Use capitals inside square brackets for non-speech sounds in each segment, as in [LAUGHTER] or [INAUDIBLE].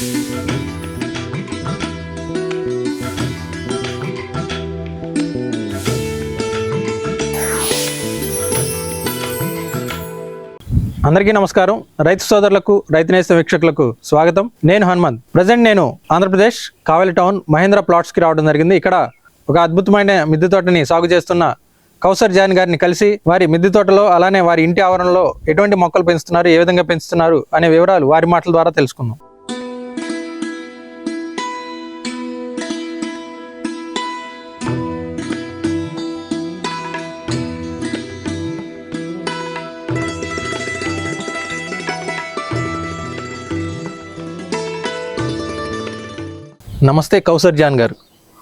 అందరికీ నమస్కారం. రైతు సోదరులకు రైతు నేస్త వీక్షకులకు స్వాగతం. నేను హనుమంత్. ప్రజెంట్ నేను ఆంధ్రప్రదేశ్ కావలి టౌన్ మహేంద్ర ప్లాట్స్కి రావడం జరిగింది. ఇక్కడ ఒక అద్భుతమైన మిద్దె తోటని సాగు చేస్తున్న కౌసర్ జాన్ గారిని కలిసి వారి మిద్దె తోటలో అలానే వారి ఇంటి ఆవరణలో ఎటువంటి మొక్కలు పెంచుతున్నారు ఏ విధంగా పెంచుతున్నారు అనే వివరాలు వారి మాటల ద్వారా తెలుసుకుందాం. నమస్తే కౌసర్ జాన్ గారు.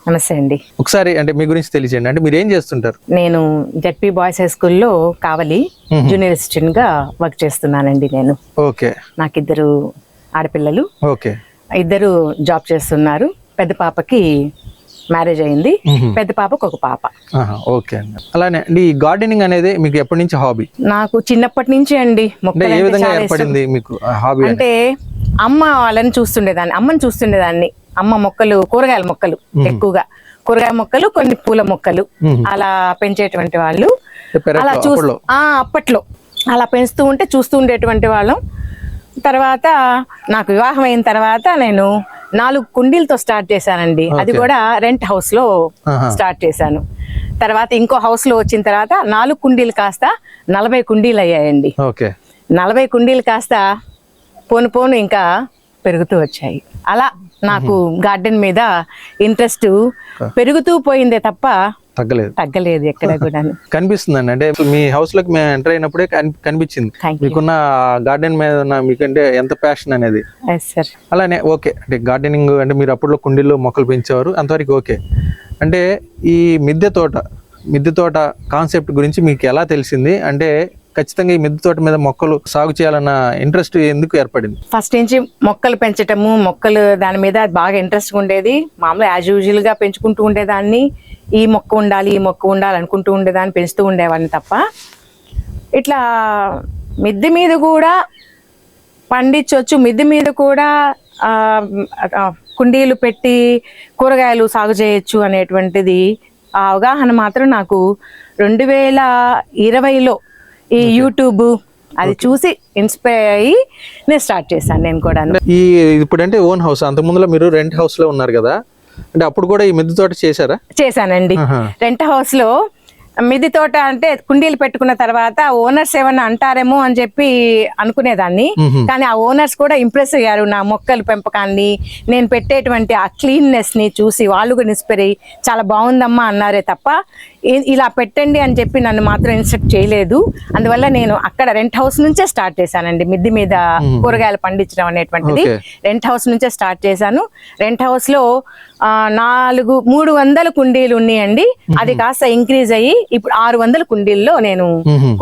నమస్తే అండి. ఒకసారి అంటే మీ గురించి తెలియజేయండి. అంటే మీరు ఏం చేస్తుంటారు? నేను జడ్పీ బాయ్స్ హై స్కూల్లో కావలి జూనియర్ అసిస్టెంట్గా వర్క్ చేస్తున్నానండి నేను. ఓకే. నాకు ఇద్దరు ఆడపిల్లలు. ఓకే. ఇద్దరు జాబ్ చేస్తున్నారు. పెద్ద పాపకి మ్యారేజ్ అయింది. పెద్ద పాపకు ఒక పాప. ఓకే అండి. అలానే అండి ఈ గార్డెనింగ్ అనేది మీకు ఎప్పటి నుంచి హాబీ? నాకు చిన్నప్పటి నుంచి అండి. ఏ విధంగా. ఏర్పడింది మీకు హాబీ అంటే అమ్మ వాళ్ళని చూస్తుండేదాన్ని అమ్మని చూస్తుండేదాన్ని. అమ్మ మొక్కలు కూరగాయల మొక్కలు ఎక్కువగా. కూరగాయ మొక్కలు కొన్ని పూల మొక్కలు. అలా పెంచేటువంటి వాళ్ళు. అలా చూ అప్పట్లో. అలా పెంచుతూ ఉంటే చూస్తూ ఉండేటువంటి వాళ్ళం. తర్వాత నాకు వివాహం అయిన తర్వాత నేను నాలుగు కుండీలతో స్టార్ట్ చేశానండి. అది కూడా రెంట్ హౌస్లో. స్టార్ట్ చేశాను. తర్వాత ఇంకో హౌస్లో వచ్చిన తర్వాత నాలుగు కుండీలు కాస్త నలభై కుండీలు అయ్యాయండి. నలభై కుండీలు కాస్త పోను పోను ఇంకా పెరుగుతూ వచ్చాయి. అలా నాకు గార్డెన్ మీద ఇంట్రెస్ట్ పెరుగుతూ పోయిందే తప్ప తగ్గలేదు. తగ్గలేదు ఎక్కడ కూడా [LAUGHS] కనిపిస్తుందండి. అంటే మీ హౌస్లోకి మేము ఎంటర్ అయినప్పుడే కని- కనిపించింది. మీకున్న గార్డెన్ మీద ఉన్న మీకంటే ఎంత ప్యాషన్ అనేది? అలానే ఓకే అంటే గార్డెనింగ్ అంటే మీరు అప్పట్లో కుండీల్లో మొక్కలు పెంచేవారు అంతవరకు ఓకే అంటే ఈ మిద్దె తోట మిద్దె తోట కాన్సెప్ట్ గురించి మీకు ఎలా తెలిసింది? అంటే ఖచ్చితంగా ఈ మిద్దె తోట మీద మొక్కలు సాగు చేయాలన్న ఇంట్రెస్ట్ ఎందుకు ఏర్పడింది? ఫస్ట్ నుంచి మొక్కలు పెంచటము మొక్కలు దాని మీద బాగా ఇంట్రెస్ట్ ఉండేది. మామూలు యాజ్ యూజువల్గా పెంచుకుంటూ ఉండేదాన్ని. ఈ మొక్క ఉండాలి ఈ మొక్క ఉండాలి అనుకుంటూ ఉండేదాన్ని పెంచుతూ ఉండేవాడిని తప్ప. ఇట్లా మిద్దె మీద కూడా పండించవచ్చు మిద్దె మీద కూడా కుండీలు పెట్టి కూరగాయలు సాగు చేయొచ్చు అనేటువంటిది. ఆ అవగాహన మాత్రం నాకు రెండు వేల ఇరవైలో ఈ యూట్యూబ్ అది చూసి ఇన్స్పైర్ అయ్యి నేను స్టార్ట్ చేశాను నేను కూడా. ఈ ఇప్పుడంటే ఓన్ హౌస్ అంత ముందులో మీరు రెంట్ హౌస్లో ఉన్నారు కదా? అంటే అప్పుడు కూడా ఈ మిద్దె తోట చేశారా? చేశానండి. రెంట్ హౌస్లో మిది తోట అంటే కుండీలు పెట్టుకున్న తర్వాత ఓనర్స్ ఏమన్నా అంటారేమో అని చెప్పి అనుకునేదాన్ని. కానీ ఆ ఓనర్స్ కూడా ఇంప్రెస్ అయ్యారు నా మొక్కల పెంపకాన్ని. నేను పెట్టేటువంటి ఆ క్లీన్నెస్ని చూసి వాళ్ళు కూడా ఇన్స్పైర్ అయ్యి చాలా బాగుందమ్మా అన్నారే తప్ప "ఇ- ఇలా పెట్టండి అని చెప్పి నన్ను మాత్రం ఇన్స్ట్రక్ట్ చేయలేదు. అందువల్ల నేను అక్కడ రెంట్ హౌస్ నుంచే స్టార్ట్ చేశానండి. మిద్ది మీద కూరగాయలు పండించడం అనేటువంటిది. రెంట్ హౌస్ నుంచే స్టార్ట్ చేశాను. రెంట్ హౌస్లో నాలుగు మూడు వందల కుండీలు ఉన్నాయండి. అది కాస్త ఇంక్రీజ్ అయ్యి ఇప్పుడు ఆరు వందల కుండీల్లో నేను.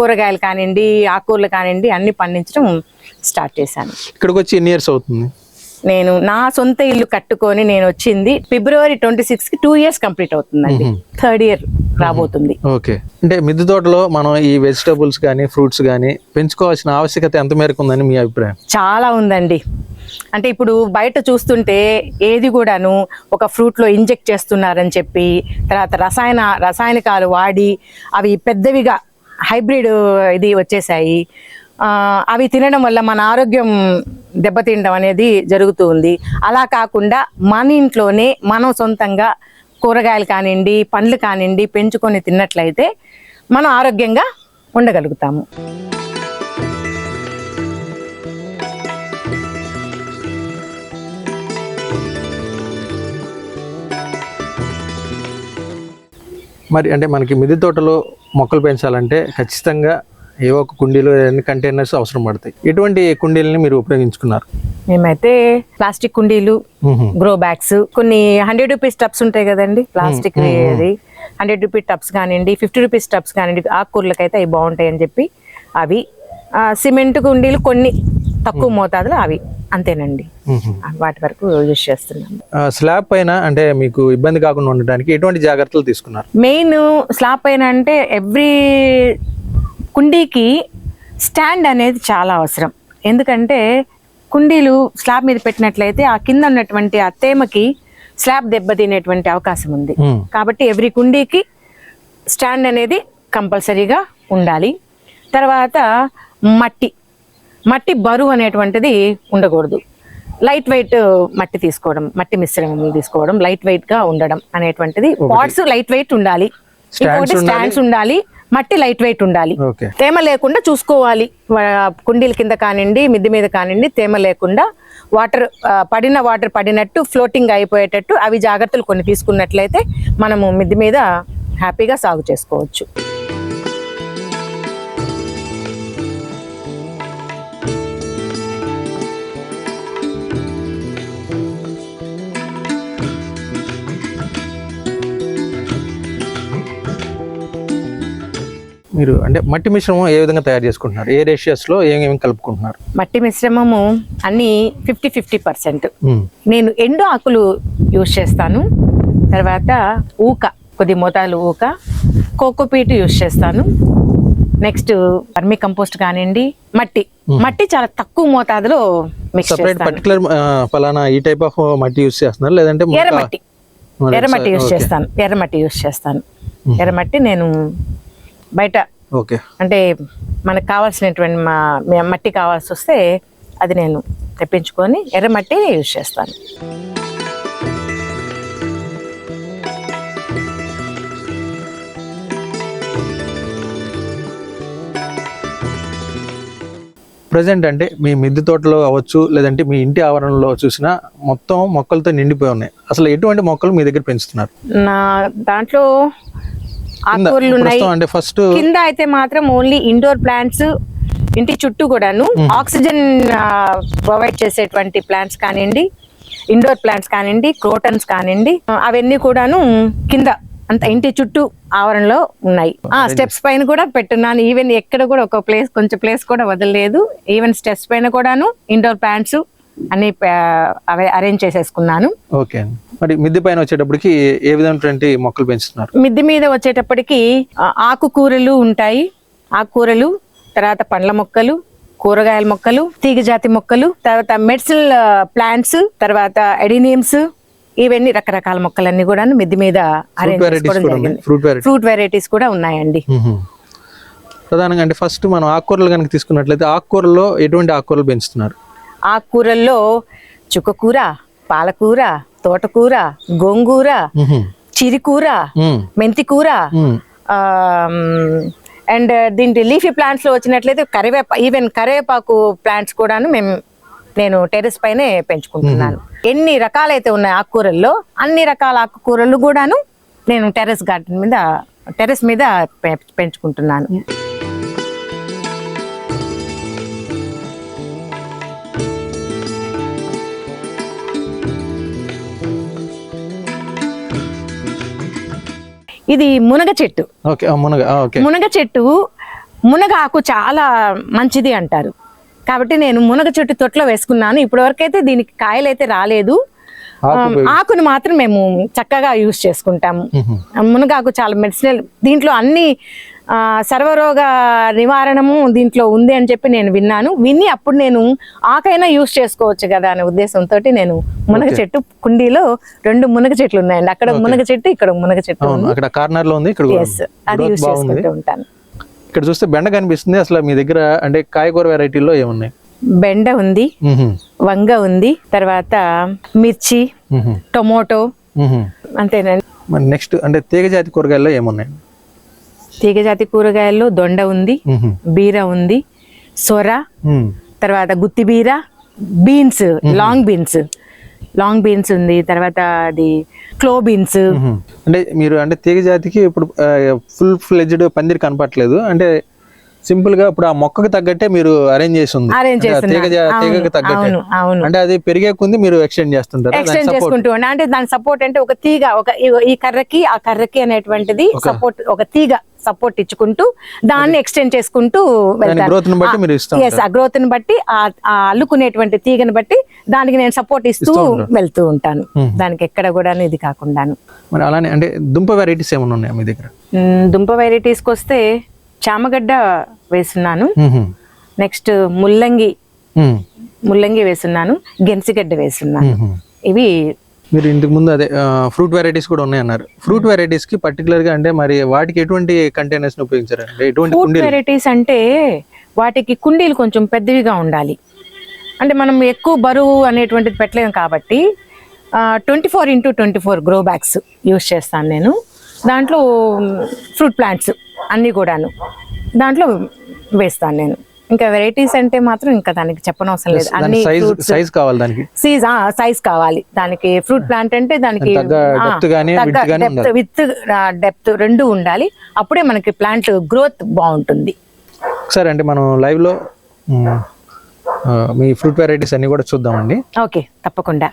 కూరగాయలు కానివ్వండి ఆకుకూరలు కానివ్వండి అన్ని పండించడం స్టార్ట్ చేశాను. ఇక్కడికి వచ్చి ఎన్ని ఇయర్స్ అవుతుంది? నేను నా సొంత ఇల్లు కట్టుకొని నేను వచ్చింది ఫిబ్రవరి ట్వంటీ సిక్స్కి టూ ఇయర్స్ కంప్లీట్ అవుతుందండి. థర్డ్ ఇయర్ రాబోతుంది. ఓకే. అంటే మిద్దె తోటలో మనం ఈ వెజిటబుల్స్ కానీ ఫ్రూట్స్ కానీ పెంచుకోవాల్సిన ఆవశ్యకత ఎంత మేరకు ఉందని మీ అభిప్రాయం? చాలా ఉందండి. అంటే ఇప్పుడు బయట చూస్తుంటే ఏది కూడాను ఒక ఫ్రూట్లో ఇంజెక్ట్ చేస్తున్నారని చెప్పి తర్వాత రసాయన రసాయనికాలు వాడి అవి పెద్దవిగా హైబ్రిడ్ ఇది వచ్చేసాయి. అవి తినడం వల్ల మన ఆరోగ్యం దెబ్బతినడం అనేది జరుగుతూ ఉంది. అలా కాకుండా మన ఇంట్లోనే మనం సొంతంగా కూరగాయలు కానివ్వండి పండ్లు కానివ్వండి పెంచుకొని తిన్నట్లయితే మనం ఆరోగ్యంగా ఉండగలుగుతాము. మరి అంటే మనకి మిద్దె తోటలో మొక్కలు పెంచాలంటే ఖచ్చితంగా ఏ ఒక కుండీలో ఎన్ని కంటైనర్స్ అవసరం పడతాయి? ఎటువంటి కుండీలని మీరు ఉపయోగించుకున్నారు? మేమైతే ప్లాస్టిక్ కుండీలు. గ్రో బ్యాగ్స్ కొన్ని హండ్రెడ్ రూపీస్ టబ్స్ ఉంటాయి కదండి ప్లాస్టిక్ అది హండ్రెడ్ రూపీస్ టబ్స్ కానివ్వండి ఫిఫ్టీ రూపీస్ టబ్స్ కానివ్వండి ఆకుకూరలకి అయితే అవి బాగుంటాయి అని చెప్పి అవి సిమెంట్ కుండీలు కొన్ని తక్కువ మోతాదులో అవి అంతేనండి. వాటి వరకు యూజ్ చేస్తున్నాం. స్లాబ్ పైన అంటే మీకు ఇబ్బంది కాకుండా ఉండడానికి ఎటువంటి జాగ్రత్తలు తీసుకున్నారు? మెయిన్ స్లాబ్ పైన అంటే ఎవ్రీ కుండీకి స్టాండ్ అనేది చాలా అవసరం. ఎందుకంటే కుండీలు స్లాబ్ మీద పెట్టినట్లయితే ఆ కింద ఉన్నటువంటి ఆ తేమకి స్లాబ్ దెబ్బతినేటువంటి అవకాశం ఉంది. కాబట్టి ఎవ్రీ కుండీకి స్టాండ్ అనేది కంపల్సరీగా ఉండాలి. తర్వాత మట్టి మట్టి బరువు అనేటువంటిది ఉండకూడదు. లైట్ వెయిట్ మట్టి తీసుకోవడం మట్టి మిశ్రమం తీసుకోవడం లైట్ వెయిట్గా ఉండడం అనేటువంటిది పాట్స్ లైట్ వెయిట్ ఉండాలి. ఇంకొకటి స్టాండ్స్ ఉండాలి. మట్టి లైట్ వెయిట్ ఉండాలి. తేమ లేకుండా చూసుకోవాలి. కుండీల కింద కానివ్వండి మిద్ది మీద కానివ్వండి తేమ లేకుండా వాటర్ పడిన వాటర్ పడినట్టు ఫ్లోటింగ్ అయిపోయేటట్టు అవి జాగ్రత్తలు కొన్ని తీసుకున్నట్లయితే మనము మిద్ది మీద హ్యాపీగా సాగు చేసుకోవచ్చు. మీరు అంటే మట్టి మిశ్రమం ఏ విధంగా తయారు చేసుకుంటున్నారు? ఏ రేషియస్లో ఏమేమి కలుపుకుంటున్నారు? మట్టి మిశ్రమము అన్ని ఫిఫ్టీ ఫిఫ్టీ పర్సెంట్ నేను ఎండు ఆకులు యూజ్ చేస్తాను. తర్వాత ఊక కొద్ది మోతాదు ఊక కోకోపీట్ యూజ్ చేస్తాను. నెక్స్ట్ వర్మి కంపోస్ట్ కానివ్వండి మట్టి. మట్టి చాలా తక్కువ మోతాదులో మిక్స్ పర్టికులర్ ఫలానా ఈ టైప్ ఆఫ్ మట్టి యూస్ చేస్తున్నారు? లేదంటే ఎర్రమట్టి. ఎర్రమట్టి యూజ్ చేస్తాను. ఎర్రమట్టి యూజ్ చేస్తాను. ఎర్రమట్టి నేను బయట. ఓకే. అంటే మనకు కావాల్సినటువంటి మా మట్టి కావాల్సి వస్తే అది నేను తెప్పించుకొని ఎర్రమట్టి యూజ్ చేస్తాను. ప్రజెంట్ అంటే మీ మిద్దె తోటలో అవ్వచ్చు లేదంటే మీ ఇంటి ఆవరణలో చూసినా మొత్తం మొక్కలతో నిండిపోయి ఉన్నాయి. అసలు ఎటువంటి మొక్కలు మీ దగ్గర పెంచుతున్నారు? నా దాంట్లో ఉన్నాయి. ఫస్ట్ కింద అయితే మాత్రం ఓన్లీ ఇండోర్ ప్లాంట్స్ ఇంటి చుట్టూ కూడాను ఆక్సిజన్ ప్రొవైడ్ చేసేటువంటి ప్లాంట్స్ కానివ్వండి ఇండోర్ ప్లాంట్స్ కానివ్వండి క్రోటన్స్ కానివ్వండి అవన్నీ కూడాను కింద అంత ఇంటి చుట్టూ ఆవరణలో ఉన్నాయి. ఆ స్టెప్స్ పైన కూడా పెట్టున్నాను. ఈవెన్ ఎక్కడ కూడా ఒక ప్లేస్ కొంచెం ప్లేస్ కూడా వదలలేదు. ఈవెన్ స్టెప్స్ పైన కూడాను ఇండోర్ ప్లాంట్స్ అన్ని అరేంజ్ చేసేసుకున్నాను. ఓకే మరి మిద్దె పైన వచ్చేటప్పటికి ఏ విధమైనటువంటి మొక్కలు పెంచుతున్నారు? మిద్దె మీద వచ్చేటప్పటికి ఆకుకూరలు ఉంటాయి. ఆకుకూరలు తర్వాత పండ్ల మొక్కలు కూరగాయల మొక్కలు తీగజాతి మొక్కలు తర్వాత మెడిసినల్ ప్లాంట్స్ తర్వాత ఎడినియమ్స్ ఇవన్నీ రకరకాల మొక్కలన్నీ కూడా మిద్దె మీద ఫ్రూట్ వెరైటీస్ కూడా ఉన్నాయండి. ప్రధానంగా అంటే ఫస్ట్ మనం ఆకుకూరలు కనుక తీసుకున్నట్లయితే ఆకుకూరల్లో ఎటువంటి ఆకుకూరలు పెంచుతున్నారు? ఆకుకూరల్లో చుక్కకూర పాలకూర తోటకూర గోంగూర. చిరికూర. మెంతికూర. అండ్ దీంట్లో లీఫీ ప్లాంట్స్లో వచ్చినట్లయితే కరివేపా ఈవెన్ కరివేపాకు ప్లాంట్స్ కూడాను మేము నేను టెర్రస్ పైనే పెంచుకుంటున్నాను ఎన్ని రకాలైతే ఉన్నాయి ఆకుకూరల్లో అన్ని రకాల ఆకుకూరలు కూడాను నేను టెర్రస్ గార్డెన్ మీద టెర్రస్ మీద పెంచుకుంటున్నాను ఇది మునగ చెట్టు. మునగ చెట్టు మునగ ఆకు చాలా మంచిది అంటారు. కాబట్టి నేను మునగ చెట్టు తొట్లో వేసుకున్నాను. ఇప్పటి వరకైతే దీనికి కాయలు అయితే రాలేదు ఆకును మాత్రం మేము చక్కగా యూజ్ చేసుకుంటాము. మునగాకు చాలా మెడిసినల్. దీంట్లో అన్ని సర్వరోగ నివారణము దీంట్లో ఉంది అని చెప్పి నేను విన్నాను. విని అప్పుడు నేను ఆకైనా యూజ్ చేసుకోవచ్చు కదా అనే ఉద్దేశంతో నేను మునగ చెట్టు కుండీలో రెండు మునగ చెట్లు ఉన్నాయండి. అక్కడ మునగ చెట్టు ఇక్కడ మునగ చెట్టు అక్కడ కార్నర్లో ఉంది ఇక్కడ. అది చేసుకుంటూ ఉంటాను. ఇక్కడ చూస్తే బెండ కనిపిస్తుంది అసలు మీ దగ్గర అంటే కాయగూర వెరైటీలో ఏమున్నాయి? బెండ ఉంది. వంగ ఉంది తర్వాత మిర్చి. టొమాటో. అంతేనండి. నెక్స్ట్ అంటే తీగజాతి కూరగాయల్లో ఏమున్నాయి? తీగజాతి కూరగాయల్లో దొండ ఉంది. బీర ఉంది సొర. తర్వాత గుత్తి బీర beans long beans. Long beans ఉంది తర్వాత అది క్లో బీన్స్. అంటే మీరు అంటే తీగజాతికి ఇప్పుడు ఫుల్ ఫ్లెజ్డ్ పందిరి కనపట్లేదు అంటే సింపుల్గా ఇప్పుడు ఆ మొక్కకు తగ్గట్టే మీరు అరేంజ్ చేసి ఉంది. తీగ తీగకు తగ్గట్టే. అంటే అది పెరిగే కొంది మీరు ఎక్స్టెండ్ చేస్తుంటారు. ఎక్స్టెండ్ చేసుకుంటూ అంటే దాని సపోర్ట్ అంటే ఒక తీగ ఒక ఈ కర్రకి ఆ కర్రకి అనేటువంటిది సపోర్ట్ ఒక తీగ. సపోర్ట్ ఇచ్చుకుంటూ దాన్ని ఎక్స్టెండ్ చేసుకుంటూ వెళ్తాను. ఆ గ్రోత్ని బట్టి ఆ అల్లుకునేటువంటి తీగని బట్టి దానికి నేను సపోర్ట్ ఇస్తూ వెళ్తూ ఉంటాను. దానికి ఎక్కడ కూడా ఇది కాకుండాను. మరి అలానే అంటే దుంప వెరైటీస్ ఏమైనా ఉన్నాయా మీ దగ్గర? దుంప వెరైటీస్కి వస్తే చామగడ్డ వేస్తున్నాను. నెక్స్ట్ ముల్లంగి. ముల్లంగి వేస్తున్నాను గెన్సిగడ్డ వేస్తున్నాను. ఇవి మీరు ఇంతకు ముందు అదే ఫ్రూట్ వెరైటీస్ కూడా ఉన్నాయన్నారు. ఫ్రూట్ వెరైటీస్కి పర్టికులర్గా అంటే మరి వాటికి ఎటువంటి కంటైనర్స్ ఉపయోగించారు అంటే ఎటువంటి కుండీలు? వెరైటీస్ అంటే వాటికి కుండీలు కొంచెం పెద్దవిగా ఉండాలి. అంటే మనం ఎక్కువ బరువు అనేటువంటిది పెట్టలేము కాబట్టి twenty four into twenty four grow bags use చేస్తాను నేను. దాంట్లో ఫ్రూట్ ప్లాంట్స్ అన్నీ కూడాను. దాంట్లో వేస్తాను నేను. ఇంకా వెరైటీస్ అంటే మాత్రం ఇంకా దానికి చెప్పనవసరం లేదు. అన్ని సైజ్ కావాలి దానికి? సీజ్ సైజ్ కావాలి. దానికి ఫ్రూట్ ప్లాంట్ అంటే దానికి డెప్త్ విత్ డెప్త్ రెండు ఉండాలి. అప్పుడే మనకి ప్లాంట్ గ్రోత్ బాగుంటుంది. ఒకసారి అంటే మనం లైవ్లో మీ ఫ్రూట్ వెరైటీస్ అన్ని కూడా చూద్దామండి. ఓకే తప్పకుండా.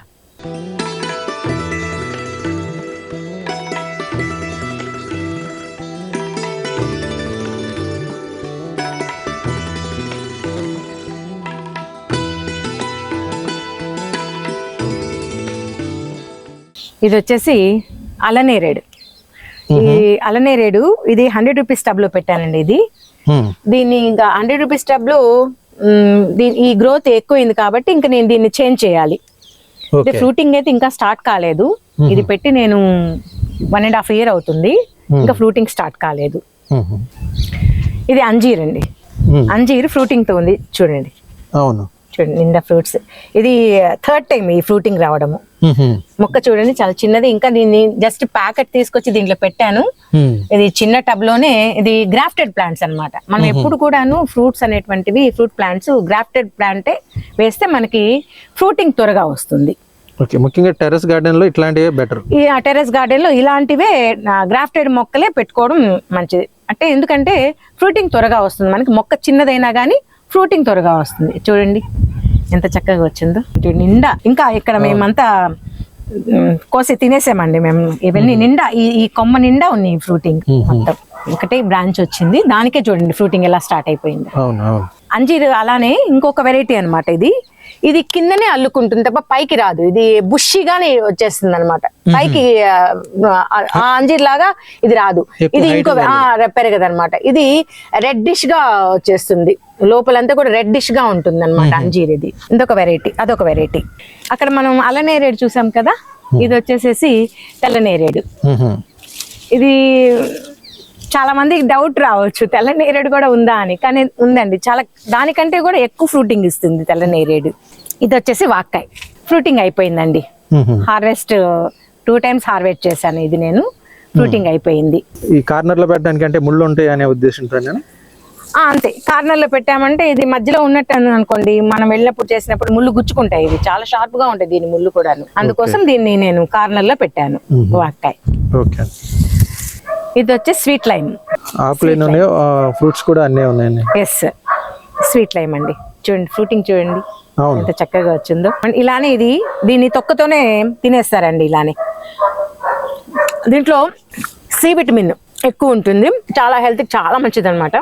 ఇది వచ్చేసి అలనేరేడు ఈ అలనేరేడు ఇది హండ్రెడ్ రూపీస్ టబ్లో పెట్టానండి ఇది. దీన్ని ఇంకా హండ్రెడ్ రూపీస్ టబ్లో దీని ఈ గ్రోత్ ఎక్కువైంది కాబట్టి ఇంకా నేను దీన్ని చేంజ్ చేయాలి. ఫ్రూటింగ్ అయితే ఇంకా స్టార్ట్ కాలేదు. ఇది పెట్టి నేను వన్ అండ్ హాఫ్ ఇయర్ అవుతుంది. ఇంకా ఫ్రూటింగ్ స్టార్ట్ కాలేదు. ఇది అంజీర్ అండి అంజీర్ ఫ్రూటింగ్తో ఉంది. చూడండి. అవును. చూడండి నిండా ఫ్రూట్స్. ఇది థర్డ్ టైం ఈ ఫ్రూటింగ్ రావడము. మొక్క చూడండి చాలా చిన్నది. ఇంకా దీన్ని జస్ట్ ప్యాకెట్ తీసుకొచ్చి దీంట్లో పెట్టాను. ఇది చిన్న టబ్లోనే ఇది గ్రాఫ్టెడ్ ప్లాంట్స్ అన్నమాట. మనం ఎప్పుడు కూడాను ఫ్రూట్స్ అనేటువంటివి ఫ్రూట్ ప్లాంట్స్ గ్రాఫ్టెడ్ ప్లాంటే వేస్తే మనకి ఫ్రూటింగ్ త్వరగా వస్తుంది. ఓకే ముఖ్యంగా టెర్రస్ గార్డెన్లో ఇట్లాంటివే బెటర్. ఈ టెరెస్ గార్డెన్లో ఇలాంటివే గ్రాఫ్టెడ్ మొక్కలే పెట్టుకోవడం మంచిది. అంటే ఎందుకంటే ఫ్రూటింగ్ త్వరగా వస్తుంది. మనకి మొక్క చిన్నదైనా కానీ ఫ్రూటింగ్ త్వరగా వస్తుంది. చూడండి. ఎంత చక్కగా వచ్చిందో. నిండా ఇంకా ఇక్కడ మేమంతా కోసి తినేసామండి మేము. ఇవన్నీ నిండా ఈ ఈ కొమ్మ నిండా ఉన్నాయి ఫ్రూటింగ్ మొత్తం. ఒకటే బ్రాంచ్ వచ్చింది. దానికే చూడండి ఫ్రూటింగ్ ఎలా స్టార్ట్ అయిపోయింది. అంజీర్ అలానే ఇంకొక వెరైటీ అన్నమాట ఇది. ఇది కిందనే అల్లుకుంటుంది తప్ప పైకి రాదు. ఇది బుషిగానే వచ్చేస్తుంది అనమాట పైకి ఆ, అంజీర్ లాగా ఇది రాదు. ఇది ఇంకో పెరగదు అనమాట ఇది రెడ్డిష్గా వచ్చేస్తుంది. లోపలంతా కూడా రెడ్డిష్గా ఉంటుంది అనమాట అంజీర్ ఇది ఇంకొక వెరైటీ అదొక వెరైటీ అక్కడ మనం అల్లనేరేడు చూసాం కదా? ఇది వచ్చేసేసి తెల్లనేరేడు. ఇది చాలా మందికి డౌట్ రావచ్చు. తెల్ల నేరేడు కూడా ఉందా అని. కానీ ఉందండి. చాలా దానికంటే కూడా ఎక్కువ ఫ్రూటింగ్ ఇస్తుంది తెల్ల నేరేడు. ఇది వచ్చేసి వాక్కాయ్. ఫ్రూటింగ్ అయిపోయిందండి. హార్వెస్ట్ టూ టైమ్స్ హార్వెస్ట్ చేశాను ఇది నేను. ఫ్రూటింగ్ అయిపోయింది. ఈ కార్నర్లో పెట్టడానికి అంటే ముళ్ళు ఉంటాయి అనే ఉద్దేశంతో ఆ, అంతే. కార్నర్లో పెట్టామంటే ఇది మధ్యలో ఉన్నట్టు అని అనుకోండి. మనం వెళ్ళినప్పుడు చేసినప్పుడు ముళ్ళు గుచ్చుకుంటాయి. ఇది చాలా షార్ప్గా ఉంటాయి దీని ముళ్ళు కూడా అందుకోసం దీన్ని నేను కార్నర్లో పెట్టాను వాక్కాయ్. ఓకే ఇది వచ్చి స్వీట్ లైమ్. ఆకులు ఎన్ని ఉన్నాయో ఫ్రూట్స్ కూడా అన్నీ ఉన్నాయండి. ఎస్ స్వీట్ లైమ్ అండి. చూడండి ఫ్రూటింగ్ చూడండి. ఎంత చక్కగా వచ్చిందో. ఇలానే ఇది దీన్ని తొక్కతోనే తినేస్తారండి ఇలానే. దీంట్లో సి విటమిన్ ఎక్కువ ఉంటుంది. చాలా హెల్త్ చాలా మంచిది అనమాట.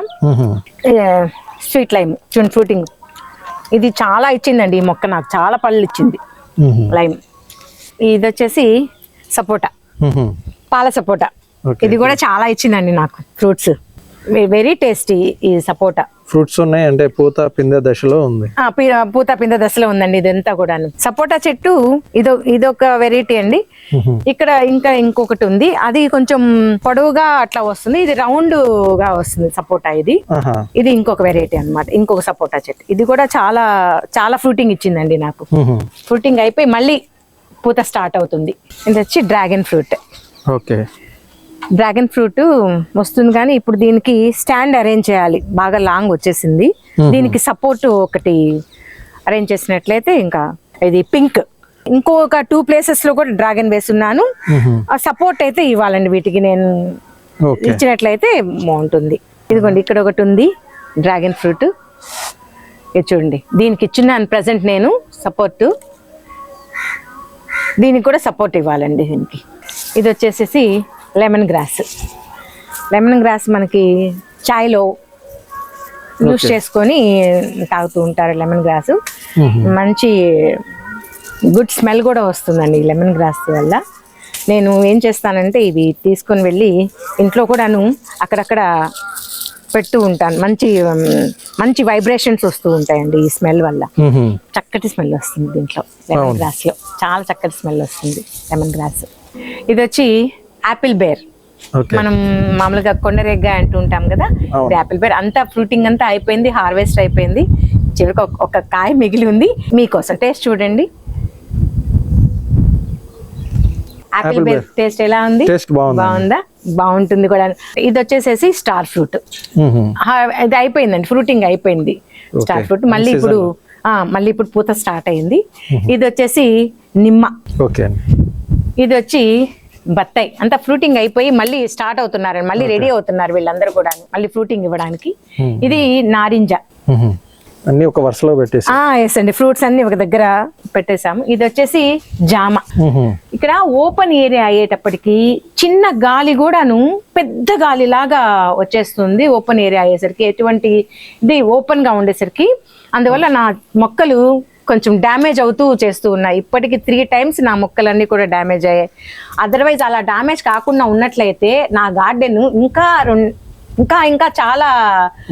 స్వీట్ లైమ్ చూడండి ఫ్రూటింగ్ ఇది చాలా ఇచ్చిందండి ఈ మొక్క నాకు. చాలా పళ్ళు ఇచ్చింది. లైమ్ ఇది వచ్చేసి సపోటా. పాల సపోటా. ఇది కూడా చాలా ఇచ్చిందండి నాకు ఫ్రూట్స్. వెరీ టేస్టీ ఈ సపోటా. ఫ్రూట్స్ ఉన్నాయి అంటే పూత పిందె దశలో ఉంది. పూత పింద దశలో ఉందండి ఇదంతా కూడా సపోటా చెట్టు ఇదో ఇదొక వెరైటీ అండి. ఇక్కడ ఇంకా ఇంకొకటి ఉంది. అది కొంచెం పొడవుగా అట్లా వస్తుంది. ఇది రౌండ్గా వస్తుంది సపోటా ఇది. ఇది ఇంకొక వెరైటీ అన్నమాట. ఇంకొక సపోటా చెట్టు. ఇది కూడా చాలా చాలా ఫ్రూటింగ్ ఇచ్చిందండి నాకు. ఫ్రూటింగ్ అయిపోయి మళ్ళీ పూత స్టార్ట్ అవుతుంది. ఇది వచ్చి dragon fruit okay. Dragon fruit వస్తుంది కానీ ఇప్పుడు దీనికి స్టాండ్ అరేంజ్ చేయాలి. బాగా లాంగ్ వచ్చేసింది. దీనికి సపోర్ట్ ఒకటి అరేంజ్ చేసినట్లయితే ఇంకా ఇది పింక్. ఇంకొక టూ ప్లేసెస్లో కూడా డ్రాగన్ వేస్తున్నాను. సపోర్ట్ అయితే ఇవ్వాలండి వీటికి నేను ఇచ్చినట్లయితే బాగుంటుంది. ఇదిగోండి ఇక్కడ ఒకటి ఉంది డ్రాగన్ ఫ్రూట్. ఇది చూడండి దీనికి ఇచ్చున్నాను ప్రజెంట్ నేను సపోర్ట్ దీనికి కూడా సపోర్ట్ ఇవ్వాలండి దీనికి. ఇది వచ్చేసేసి లెమన్ గ్రాస్ లెమన్ గ్రాస్ మనకి చాయ్లో యూస్ చేసుకొని తాగుతూ ఉంటారు లెమన్ గ్రాస్. మంచి గుడ్ స్మెల్ కూడా వస్తుందండి ఈ లెమన్ గ్రాస్ వల్ల. నేను ఏం చేస్తానంటే ఇవి తీసుకొని వెళ్ళి ఇంట్లో కూడాను అక్కడక్కడ పెడుతూ ఉంటాను. మంచి మంచి వైబ్రేషన్స్ వస్తూ ఉంటాయండి ఈ స్మెల్ వల్ల. చక్కటి స్మెల్ వస్తుంది దీంట్లో లెమన్ గ్రాస్లో. చాలా చక్కటి స్మెల్ వస్తుంది లెమన్ గ్రాస్ ఇది వచ్చి యాపిల్ బేర్. మనం మామూలుగా కొండరెగ్గ అంటూ ఉంటాం కదా. ఇది యాపిల్ బేర్. అంతా ఫ్రూటింగ్ అంతా అయిపోయింది హార్వెస్ట్ అయిపోయింది. చివరికి ఒక- కాయ మిగిలి ఉంది. మీకోసం టేస్ట్ చూడండి. Apple Apple bear. టేస్ట్ ఎలా ఉంది? బాగుంది. బాగుంటుంది కూడా. ఇది వచ్చేసేసి స్టార్ ఫ్రూట్. ఇది అయిపోయిందండి ఫ్రూటింగ్ అయిపోయింది. స్టార్. ఫ్రూట్. మళ్ళీ ఇప్పుడు మళ్ళీ ఇప్పుడు పూత స్టార్ట్ అయింది. ఇది వచ్చేసి నిమ్మ. ఇది వచ్చి బత్తాయి. అంతా ఫ్రూటింగ్ అయిపోయి మళ్ళీ స్టార్ట్ అవుతున్నారు. మళ్ళీ రెడీ అవుతున్నారు వీళ్ళందరూ కూడా మళ్ళీ ఫ్రూటింగ్ ఇవ్వడానికి. ఇది నారింజ. అన్నీ ఒక వరుసలో పెట్టేసి. ఎస్ అండి. ఫ్రూట్స్ అన్ని ఒక దగ్గర పెట్టేసాము ఇది వచ్చేసి జామ. ఇక్కడ ఓపెన్ ఏరియా అయ్యేటప్పటికి చిన్న గాలి కూడాను పెద్ద గాలి లాగా వచ్చేస్తుంది ఓపెన్ ఏరియా అయ్యేసరికి. ఎటువంటి ఇది ఓపెన్గా ఉండేసరికి అందువల్ల నా మొక్కలు కొంచెం డ్యామేజ్ అవుతూ చేస్తూ ఉన్నాయి. ఇప్పటికి త్రీ టైమ్స్ నా మొక్కలన్నీ కూడా డ్యామేజ్ అయ్యాయి. అదర్వైజ్ అలా డ్యామేజ్ కాకుండా ఉన్నట్లయితే నా గార్డెన్ ఇంకా రెండు ఇంకా ఇంకా చాలా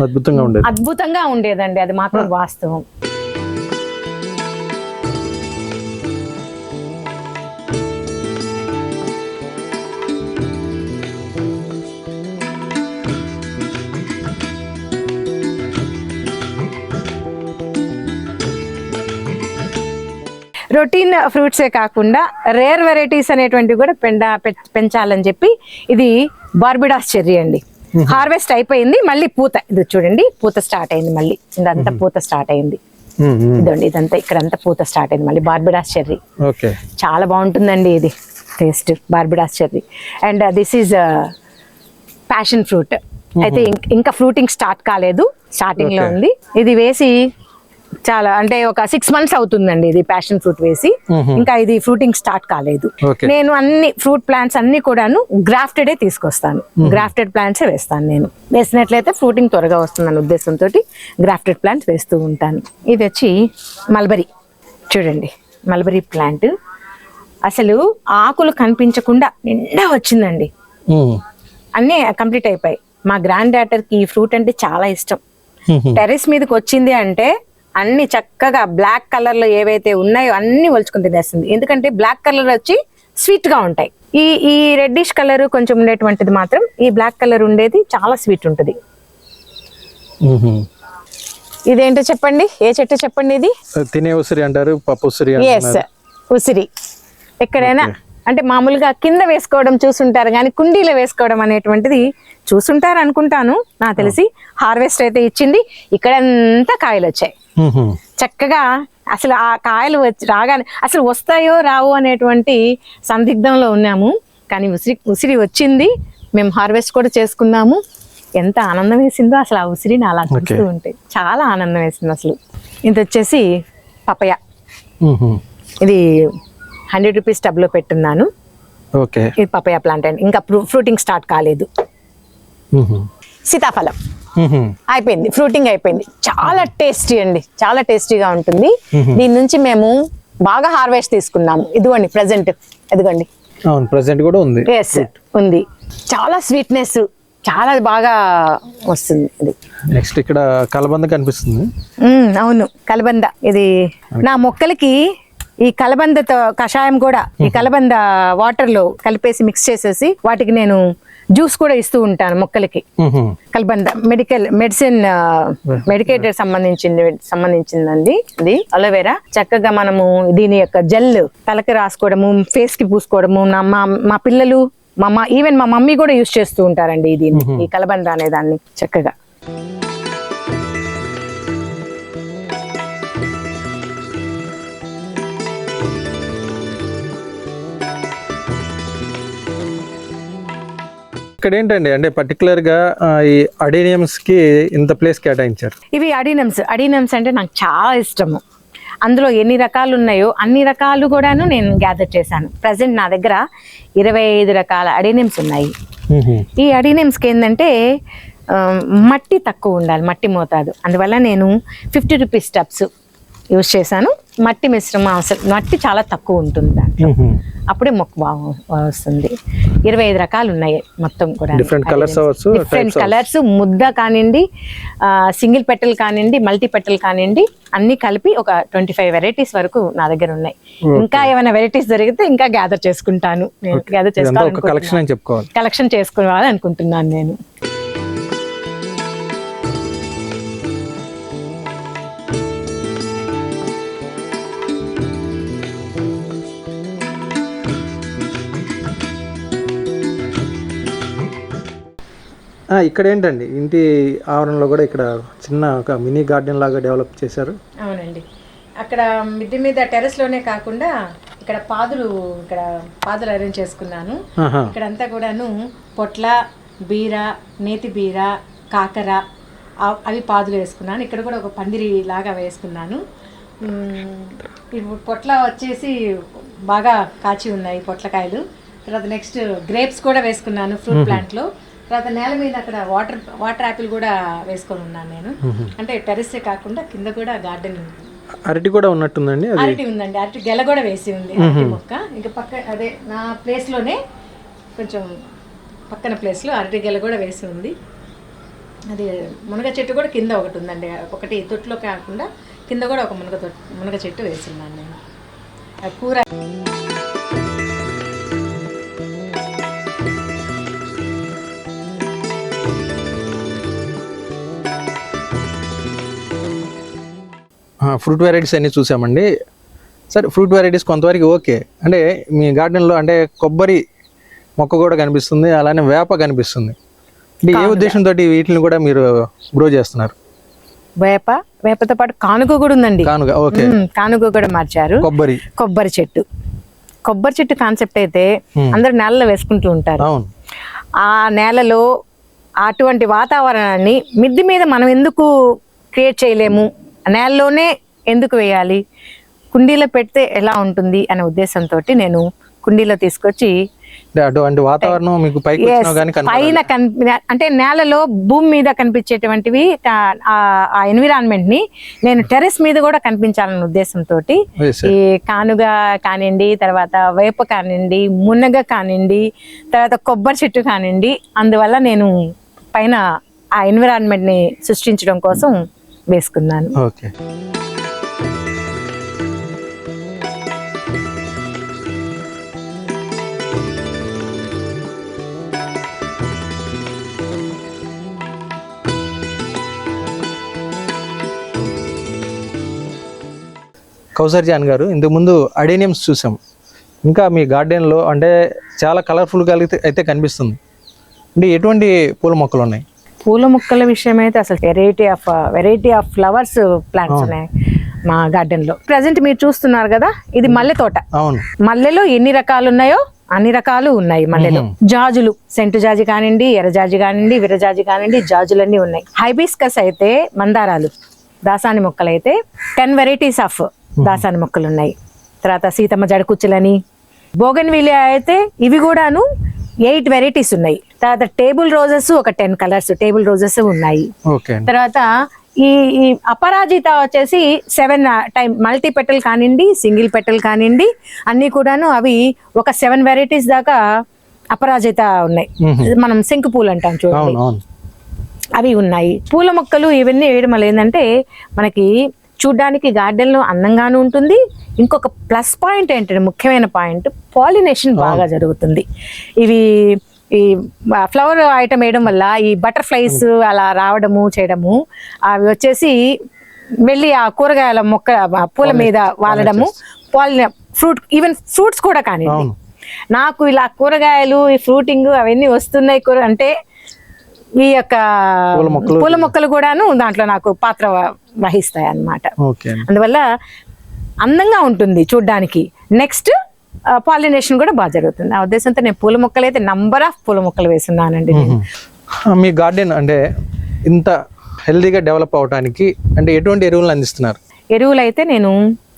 అద్భుతంగా ఉండేది. అద్భుతంగా ఉండేదండి. అది మాత్రం వాస్తవం. రొటీన్ ఫ్రూట్సే కాకుండా రేర్ వెరైటీస్ అనేటువంటివి కూడా పెండ పెంచాలని చెప్పి ఇది బార్బిడాస్ చెర్రీ అండి. హార్వెస్ట్ అయిపోయింది మళ్ళీ పూత ఇది చూడండి పూత స్టార్ట్ అయింది మళ్ళీ. ఇదంతా పూత స్టార్ట్ అయింది. ఇదండి ఇదంతా ఇక్కడంతా పూత స్టార్ట్ అయింది మళ్ళీ బార్బిడాస్ చెర్రీ. ఓకే. చాలా బాగుంటుందండి ఇది taste Barbados cherry. And this is passion fruit. అయితే ఇంక్- ఇంకా ఫ్రూటింగ్ స్టార్ట్ కాలేదు స్టార్టింగ్లో. ఉంది. ఇది వేసి చాలా అంటే ఒక సిక్స్ మంత్స్ అవుతుందండి ఇది ప్యాషన్ ఫ్రూట్ వేసి. ఇంకా ఇది ఫ్రూటింగ్ స్టార్ట్ కాలేదు. నేను అన్ని ఫ్రూట్ ప్లాంట్స్ అన్ని కూడాను గ్రాఫ్టెడే తీసుకొస్తాను. గ్రాఫ్టెడ్ ప్లాంట్సే వేస్తాను నేను. వేసినట్లయితే ఫ్రూటింగ్ త్వరగా వస్తుందన్న ఉద్దేశంతో గ్రాఫ్టెడ్ ప్లాంట్స్ వేస్తూ ఉంటాను. ఇది వచ్చి మల్బరీ చూడంండి మల్బరీ ప్లాంట్ అసలు ఆకులు కనిపించకుండా నిండా వచ్చిందండి. అన్నీ కంప్లీట్ అయిపోయాయి. మా గ్రాండ్ డాటర్కి ఈ ఫ్రూట్ అంటే చాలా ఇష్టం. మ్మ్. టెర్రస్ మీదకి వచ్చింది అంటే అన్ని చక్కగా బ్లాక్ కలర్లో ఏవైతే ఉన్నాయో అన్ని ఒలుచుకుని తినేస్తుంది. ఎందుకంటే బ్లాక్ కలర్ వచ్చి స్వీట్గా ఉంటాయి. ఈ ఈ రెడ్డిష్ కలర్ కొంచెం ఉండేటువంటిది మాత్రం ఈ బ్లాక్ కలర్ ఉండేది చాలా స్వీట్ ఉంటుంది. ఇదేంటో చెప్పండి? ఏ చెట్టు చెప్పండి ఇది? తినే ఉసిరి అంటారు పప్పు ఉసిరి ఎస్ ఉసిరి. ఎక్కడైనా అంటే మామూలుగా కింద వేసుకోవడం చూసుంటారు కానీ కుండీలో వేసుకోవడం అనేటువంటిది చూసుంటారు అనుకుంటాను. నాకు తెలిసి హార్వెస్ట్ అయితే ఇచ్చింది. ఇక్కడంతా కాయలు వచ్చాయి. చక్కగా అసలు ఆ కాయలు వచ్చి రాగానే అసలు వస్తాయో రావో అనేటువంటి సందిగ్ధంలో ఉన్నాము. కానీ ఉసిరి ఉసిరి వచ్చింది. మేము హార్వెస్ట్ కూడా చేసుకున్నాము. ఎంత ఆనందం వేసిందో అసలు ఆ ఉసిరిని అలా చూస్తూ ఉంటే. చాలా ఆనందం వేసింది అసలు. ఇది వచ్చేసి పపయ. ఇది హండ్రెడ్ రూపీస్ టబ్లో పెట్టున్నాను. ఓకే. ఇది పపయ ప్లాంట్ అండి. ఇంకా ఫ్రూటింగ్ స్టార్ట్ కాలేదు. సీతాఫలం. అయిపోయింది. ఫ్రూటింగ్ అయిపోయింది. చాలా టేస్టీ అండి. చాలా టేస్టీగా ఉంటుంది. దీని నుంచి మేము బాగా హార్వెస్ట్ తీసుకున్నాము. ఇదిగోండి ప్రజెంట్. ఇదిగోండి. అవును ప్రజెంట్ కూడా ఉంది. ఎస్ ఉంది. చాలా స్వీట్నెస్. చాలా బాగా వస్తుంది ఇది. నెక్స్ట్ ఇక్కడ కలబంద కనిపిస్తుంది. అవును. కలబంద. ఇది నా మొక్కలకి ఈ కలబందతో కషాయం కూడా ఈ [LAUGHS] కలబంద వాటర్లో కలిపేసి మిక్స్ చేసేసి వాటికి నేను జ్యూస్ కూడా ఇస్తూ ఉంటాను మొక్కలకి. కల్బంద మెడికల్ మెడిసిన్ మెడికేటెడ్ సంబంధించింది సంబంధించిందండి ఇది అలోవెరా చక్కగా మనము దీని యొక్క జెల్ తలకి రాసుకోవడము ఫేస్కి పూసుకోవడము మా మా పిల్లలు మా ఈవెన్ మా మమ్మీ కూడా యూస్ చేస్తూ ఉంటారండి దీన్ని ఈ కలబంద అనే దాన్ని చక్కగా. ఇక్కడ ఏంటండి అంటే పర్టికులర్గా ఈ అడేనియమ్స్కి ఇంత ప్లేస్ కేటాయించారు. ఇవి అడినమ్స్ అడినమ్స్ అంటే నాకు చాలా ఇష్టము. అందులో ఎన్ని రకాలు ఉన్నాయో అన్ని రకాలు కూడాను నేను గ్యాదర్ చేశాను. ప్రజెంట్ నా దగ్గర ఇరవై ఐదు రకాల అడినమ్స్ ఉన్నాయి. ఈ అడినమ్స్కి ఏంటంటే మట్టి తక్కువ ఉండాలి మట్టి మోతాదు. అందువల్ల నేను ఫిఫ్టీ రూపీస్ టబ్స్ యూజ్ చేశాను. మట్టి మిశ్రమం అవసరం మట్టి చాలా తక్కువ ఉంటుంది దాంట్లో. అప్పుడే మొక్క బాగా వస్తుంది. ఇరవై ఐదు రకాలు ఉన్నాయి మొత్తం కూడా. Colours అవ్వచ్చు, డిఫరెంట్ కలర్స్ ముద్ద కానివ్వండి సింగిల్ పెటల్ కానివ్వండి మల్టీ పెటల్ కానివ్వండి అన్ని కలిపి ఒక ట్వంటీ ఫైవ్ వెరైటీస్ వరకు నా దగ్గర ఉన్నాయి. ఇంకా ఏమైనా వెరైటీస్ జరిగితే ఇంకా గ్యాదర్ చేసుకుంటాను. నేను గ్యాదర్ చేసుకోవాలి కలెక్షన్ అని చెప్పుకోవాలి. కలెక్షన్ చేసుకోవాలి అనుకుంటున్నాను నేను. ఇక్కడ ఏంటండి? ఇంటి ఆవరణలో కూడా ఇక్కడ చిన్న ఒక మినీ గార్డెన్ లాగా డెవలప్ చేశారు. అవునండి. అక్కడ మిద్దె మీద టెర్రస్లోనే కాకుండా ఇక్కడ పాదులు ఇక్కడ పాదులు అరేంజ్ చేసుకున్నాను. ఆహా. ఇక్కడంతా కూడాను పొట్ల బీర నేతి బీర కాకర అవి పాదులు వేసుకున్నాను. ఇక్కడ కూడా ఒక పందిరి లాగా వేసుకున్నాను. ఇప్పుడు పొట్ల వచ్చేసి బాగా కాచి ఉన్నాయి పొట్లకాయలు. తర్వాత నెక్స్ట్ గ్రేప్స్ కూడా వేసుకున్నాను ఫ్రూట్ ప్లాంట్లో. తర్వాత నేల మీద అక్కడ వాటర్ వాటర్ యాపిల్ కూడా వేసుకొని ఉన్నాను నేను. అంటే టెర్రసే కాకుండా కింద కూడా గార్డెన్ అరటి కూడా ఉన్నట్టుందండి అరటి ఉందండి. అరటి గెల కూడా వేసి ఉంది అరటి మొక్క. ఇంకా పక్క అదే నా ప్లేస్లోనే కొంచెం పక్కన ప్లేస్లో అరటి గెల కూడా వేసి ఉంది. అది మునగ చెట్టు కూడా కింద ఒకటి ఉందండి. ఒకటి తొట్టులో కాకుండా కింద కూడా ఒక మునగ తొట్టు మునగ చెట్టు వేసి ఉన్నాను నేను. కూర ఫ్రూట్ వెరైటీస్ అన్ని చూసామండి. సరే ఫ్రూట్ వెరైటీస్ కొంతవరకు ఓకే. అంటే మీ గార్డెన్లో అంటే కొబ్బరి మొక్క కూడా కనిపిస్తుంది అలానే వేప కనిపిస్తుంది. అంటే ఏ ఉద్దేశంతో వీటిని కూడా మీరు గ్రో చేస్తున్నారు? వేప వేపతో పాటు కానుక కూడా ఉందండి. కానుక ఓకే. కానుక కూడా మార్చారు. కొబ్బరి. కొబ్బరి చెట్టు. కొబ్బరి చెట్టు కాన్సెప్ట్ అయితే అందరు నేలలో వేసుకుంటూ ఉంటారు. అవును. ఆ నేలలో అటువంటి వాతావరణాన్ని మిద్ది మీద మనం ఎందుకు క్రియేట్ చేయలేము? నేలలోనే ఎందుకు వేయాలి కుండీలో పెడితే ఎలా ఉంటుంది అనే ఉద్దేశంతో నేను కుండీలో తీసుకొచ్చి అటువంటి వాతావరణం మీకు. పైన అంటే నేలలో భూమి మీద కనిపించేటువంటివి ఆ- ఎన్విరాన్మెంట్ని నేను టెర్రస్ మీద కూడా కనిపించాలన్న ఉద్దేశంతో. ఈ కానుగ కానివ్వండి తర్వాత వేప కానివ్వండి మునగ కానివ్వండి తర్వాత కొబ్బరి చెట్టు కానివ్వండి అందువల్ల నేను పైన ఆ ఎన్విరాన్మెంట్ని సృష్టించడం కోసం వేసుకున్నాను. ఓకే. కౌసర్ జాన్ గారు ఇంతకుముందు అడేనియమ్స్ చూసాం. ఇంకా మీ గార్డెన్లో అంటే చాలా కలర్ఫుల్గా అయితే కనిపిస్తుంది. అంటే ఎటువంటి పూల మొక్కలు ఉన్నాయి? పూల మొక్కల విషయం అయితే అసలు variety of variety of flowers plants ఉన్నాయి మా గార్డెన్లో. ప్రజెంట్ మీరు చూస్తున్నారు కదా ఇది మల్లె తోట. మల్లెలో ఎన్ని రకాలు ఉన్నాయో అన్ని రకాలు ఉన్నాయి మల్లెలో. జాజులు సెంటు జాజి కానివ్వండి ఎర్ర జాజి కానివ్వండి విరజాజి కానివ్వండి జాజులన్నీ ఉన్నాయి. హైబిస్కస్ అయితే మందారాలు దాసాని మొక్కలు అయితే టెన్ వెరైటీస్ ఆఫ్ దాసాని మొక్కలు ఉన్నాయి తర్వాత సీతమ్మ జడకుచ్చులని బోగన్ అయితే ఇవి కూడాను ఎయిట్ వెరైటీస్ ఉన్నాయి. తర్వాత టేబుల్ రోజెస్ ఒక టెన్ కలర్స్ టేబుల్ రోజెస్ ఉన్నాయి. తర్వాత ఈ ఈ అపరాజిత వచ్చేసి సెవెన్ టైం మల్టీ పెటల్ కానివ్వండి సింగిల్ పెటల్ కానివ్వండి అన్నీ కూడాను అవి ఒక సెవెన్ వెరైటీస్ దాకా అపరాజిత ఉన్నాయి. మనం శంకు పూలు అంటాం చూడండి. అవి ఉన్నాయి. పూల మొక్కలు ఇవన్నీ వేయడం వల్ల ఏంటంటే మనకి చూడ్డానికి గార్డెన్లో అందంగాను ఉంటుంది. ఇంకొక ప్లస్ పాయింట్ ఏంటంటే ముఖ్యమైన పాయింట్ పాలినేషన్ బాగా జరుగుతుంది. ఇవి ఈ ఫ్లవర్ ఐటమ్ వేయడం వల్ల ఈ బటర్ఫ్లైస్ అలా రావడము చేయడము అవి వచ్చేసి వెళ్ళి ఆ కూరగాయల మొక్క పూల మీద వాలడము పాలిన ఫ్రూట్ ఈవెన్ ఫ్రూట్స్ కూడా కానివ్వండి. నాకు ఇలా కూరగాయలు ఈ ఫ్రూటింగ్ అవన్నీ వస్తున్నాయి కూర అంటే ఈ యొక్క పూల మొక్కలు పూల మొక్కలు కూడాను దాంట్లో నాకు పాత్ర వహిస్తాయి అన్నమాట అందువల్ల అందంగా ఉంటుంది చూడ్డానికి. నెక్స్ట్ పాలినేషన్ కూడా బాగా జరుగుతుంది. ఆ ఉద్దేశంతో నేను పూల మొక్కలు అయితే నంబర్ ఆఫ్ పూల మొక్కలు వేస్తున్నానండి నేను. మీ గార్డెన్ అంటే ఇంత హెల్దీగా డెవలప్ అవడానికి అంటే ఎటువంటి ఎరువులను అందిస్తున్నారు? ఎరువులు అయితే నేను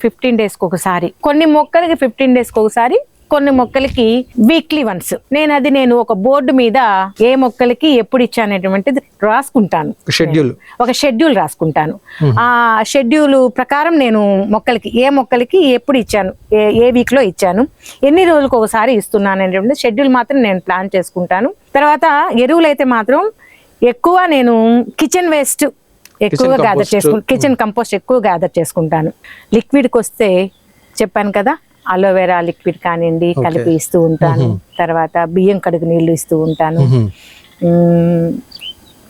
ఫిఫ్టీన్ డేస్కి ఒకసారి కొన్ని మొక్కలకి ఫిఫ్టీన్ డేస్కి ఒకసారి కొన్ని మొక్కలకి వీక్లీ వన్స్ నేను అది నేను ఒక బోర్డు మీద ఏ మొక్కలకి ఎప్పుడు ఇచ్చానటువంటిది రాసుకుంటాను. షెడ్యూల్ ఒక షెడ్యూల్ రాసుకుంటాను. ఆ షెడ్యూల్ ప్రకారం నేను మొక్కలకి ఏ మొక్కలకి ఎప్పుడు ఇచ్చాను ఏ ఏ వీక్లో ఇచ్చాను ఎన్ని రోజులకు ఒకసారి ఇస్తున్నాను అనేటువంటి షెడ్యూల్ మాత్రం నేను ప్లాన్ చేసుకుంటాను. తర్వాత ఎరువులు అయితే మాత్రం ఎక్కువ నేను కిచెన్ వేస్ట్ ఎక్కువగా గ్యాదర్. చేసుకుంటాను కిచెన్ కంపోస్ట్ ఎక్కువ గ్యాదర్ చేసుకుంటాను. లిక్విడ్కి వస్తే చెప్పాను కదా అలోవెరా లిక్విడ్ కానివ్వండి కలిపి ఇస్తూ ఉంటాను. తర్వాత బియ్యం కడుగు నీళ్ళు ఇస్తూ ఉంటాను.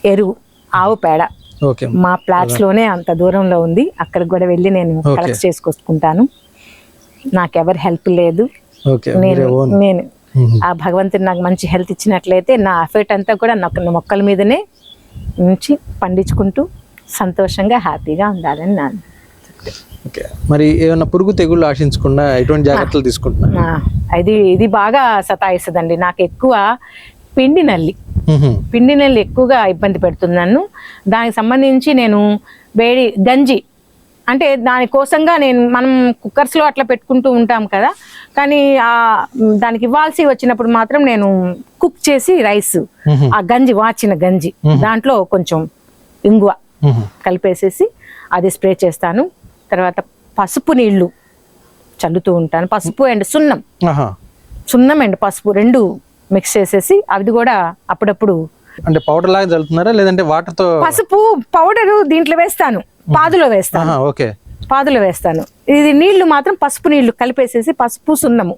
ఎరువు ఆవు పేడ. మా ఫ్లాట్స్లోనే అంత దూరంలో ఉంది. అక్కడికి కూడా వెళ్ళి నేను. కలెక్ట్ చేసుకొచ్చుకుంటాను. నాకెవరు హెల్ప్ లేదు. నేను నేను. ఆ భగవంతుడు నాకు మంచి హెల్త్ ఇచ్చినట్లయితే నా ఎఫర్ట్ అంతా కూడా నాకు మొక్కల మీదనే ఉంచి పండించుకుంటూ సంతోషంగా హ్యాపీగా ఉండాలని నా ఓకే మరి ఏమైనా పురుగు తెగుళ్ళు ఆశించకుండా ఎటువంటి జాగ్రత్తలు తీసుకుంటున్నారు? ఆ, ఇది ఇది బాగా సతాయిస్తుందండి. నాకు ఎక్కువ పిండి నల్లి. పిండి నెల్లు ఎక్కువగా ఇబ్బంది పెడుతుంది నన్ను. దానికి సంబంధించి నేను వేడి గంజి. అంటే దానికోసంగా నేను మనం కుక్కర్స్లో అట్లా పెట్టుకుంటూ ఉంటాం కదా. కానీ ఆ దానికి ఇవ్వాల్సి వచ్చినప్పుడు మాత్రం నేను కుక్ చేసి రైస్. ఆ గంజి వాచిన గంజి. దాంట్లో కొంచెం ఇంగువ కలిపేసేసి అది స్ప్రే చేస్తాను. తర్వాత పసుపు నీళ్ళు చల్లుతూ ఉంటాను. పసుపు అండ్ సున్నం. సున్నం అండ్ పసుపు రెండు మిక్స్ చేసేసి అది కూడా అప్పుడప్పుడు అంటే పౌడర్ లాగా చల్లుతున్నారా లేదంటే వాటర్తో పసుపు పౌడర్ దీంట్లో వేస్తాను. పాదులో వేస్తాను. ఓకే. పాదులో వేస్తాను. ఇది నీళ్ళు మాత్రం పసుపు నీళ్ళు కలిపేసేసి పసుపు సున్నము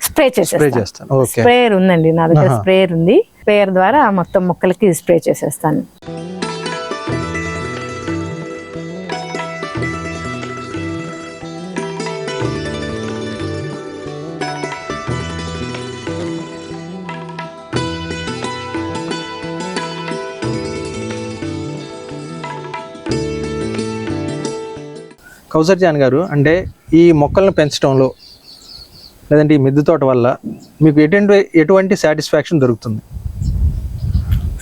స్ప్రే చేసేస్తాను. స్ప్రేయర్ ఉందండి నా దగ్గర స్ప్రేయర్ ఉంది. స్ప్రేయర్ ద్వారా మొత్తం మొక్కలకి స్ప్రే చేసేస్తాను. కౌసర్ జాన్ గారు అంటే ఈ మొక్కలను పెంచడంలో లేదంటే ఈ మిద్దె తోట వల్ల మీకు ఎటువంటి ఎటువంటి సాటిస్ఫాక్షన్ దొరుకుతుంది?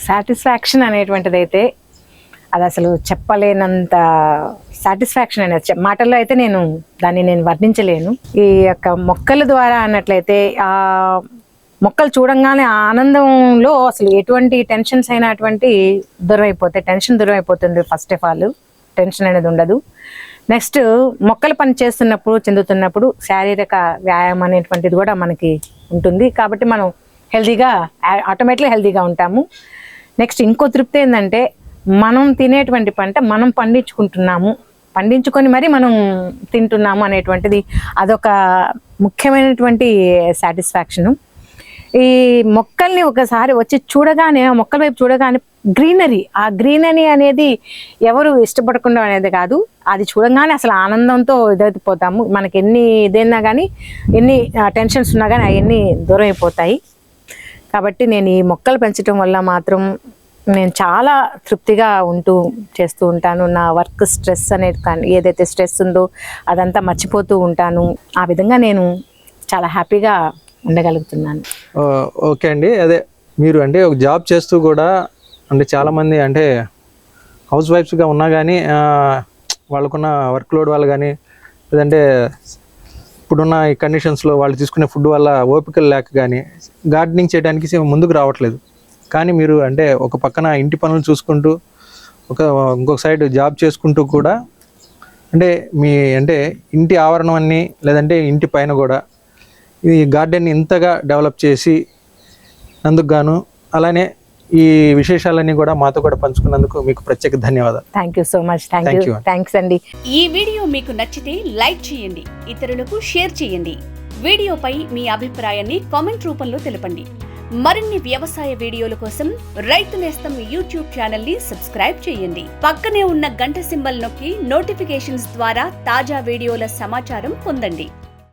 సాటిస్ఫాక్షన్ అనేటువంటిది అయితే అది అసలు చెప్పలేనంత సాటిస్ఫాక్షన్ అనేది మాటల్లో అయితే నేను దాన్ని నేను వర్ణించలేను. ఈ యొక్క మొక్కల ద్వారా అన్నట్లయితే ఆ మొక్కలు చూడంగానే ఆ ఆనందంలో అసలు ఎటువంటి టెన్షన్స్ అయినటువంటి దూరం అయిపోతాయి టెన్షన్ దూరం అయిపోతుంది ఫస్ట్ ఆఫ్ ఆల్. టెన్షన్ అనేది ఉండదు. నెక్స్ట్ మొక్కలు పని చేస్తున్నప్పుడు చెందుతున్నప్పుడు శారీరక వ్యాయామం అనేటువంటిది కూడా మనకి ఉంటుంది. కాబట్టి మనం హెల్తీగా ఆటోమేటిక్గా హెల్దీగా ఉంటాము. నెక్స్ట్ ఇంకో తృప్తి ఏంటంటే మనం తినేటువంటి పంట మనం పండించుకుంటున్నాము. పండించుకొని మరి మనం తింటున్నాము అనేటువంటిది అదొక ముఖ్యమైనటువంటి సాటిస్ఫాక్షను. ఈ మొక్కల్ని ఒకసారి వచ్చి చూడగానే ఆ మొక్కల వైపు చూడగానే గ్రీనరీ. ఆ గ్రీనరీ అనేది ఎవరు ఇష్టపడకుండా అనేది కాదు. అది చూడంగానే అసలు ఆనందంతో ఇదైపోతాము. మనకి ఎన్ని ఇదైనా కానీ ఎన్ని టెన్షన్స్ ఉన్నా కానీ అవన్నీ దూరం అయిపోతాయి కాబట్టి నేను ఈ మొక్కలు పెంచడం వల్ల మాత్రం నేను చాలా తృప్తిగా ఉంటూ చేస్తూ ఉంటాను. నా వర్క్ స్ట్రెస్ అనేది కానీ ఏదైతే స్ట్రెస్ ఉందో అదంతా మర్చిపోతూ ఉంటాను. ఆ విధంగా నేను చాలా హ్యాపీగా ఉండగలుగుతున్నాను. ఓకే అండి. అదే మీరు అంటే ఒక జాబ్ చేస్తూ కూడా అంటే చాలామంది అంటే హౌస్ వైఫ్స్గా ఉన్నా కానీ వాళ్ళకున్న వర్క్ లోడ్ వల్ల కానీ లేదంటే ఇప్పుడున్న ఈ కండిషన్స్లో వాళ్ళు తీసుకునే ఫుడ్ వల్ల ఓపికలు లేక కానీ గార్డెనింగ్ చేయడానికి ముందుకు రావట్లేదు. కానీ మీరు అంటే ఒక పక్కన ఇంటి పనులు చూసుకుంటూ ఒక ఇంకొక సైడ్ జాబ్ చేసుకుంటూ కూడా అంటే మీ అంటే ఇంటి ఆవరణం అన్ని లేదంటే ఇంటి పైన కూడా ఈ గార్డెన్ ఇంతగా డెవలప్ చేసి అందుకు గాను అలానే ఈ విశేషాలన్నీ కూడా మాతో కూడా పంచుకున్నందుకు మీకు ప్రత్యేక ధన్యవాదాలు. Thank you so much thank Thank you. Thanks అండి. ఈ వీడియో మీకు నచ్చితే లైక్ చేయండి ఇతరులకు షేర్ చేయండి. వీడియోపై మీ అభిప్రాయాన్ని కామెంట్ రూపంలో తెలపండి. మరిన్ని వ్యవసాయ వీడియోల కోసం రైతు నేస్తం యూట్యూబ్ ఛానల్ని సబ్స్క్రైబ్ చేయండి. పక్కనే ఉన్న గంట సింబల్ నొక్కి నోటిఫికేషన్స్ ద్వారా తాజా వీడియోల సమాచారం పొందండి.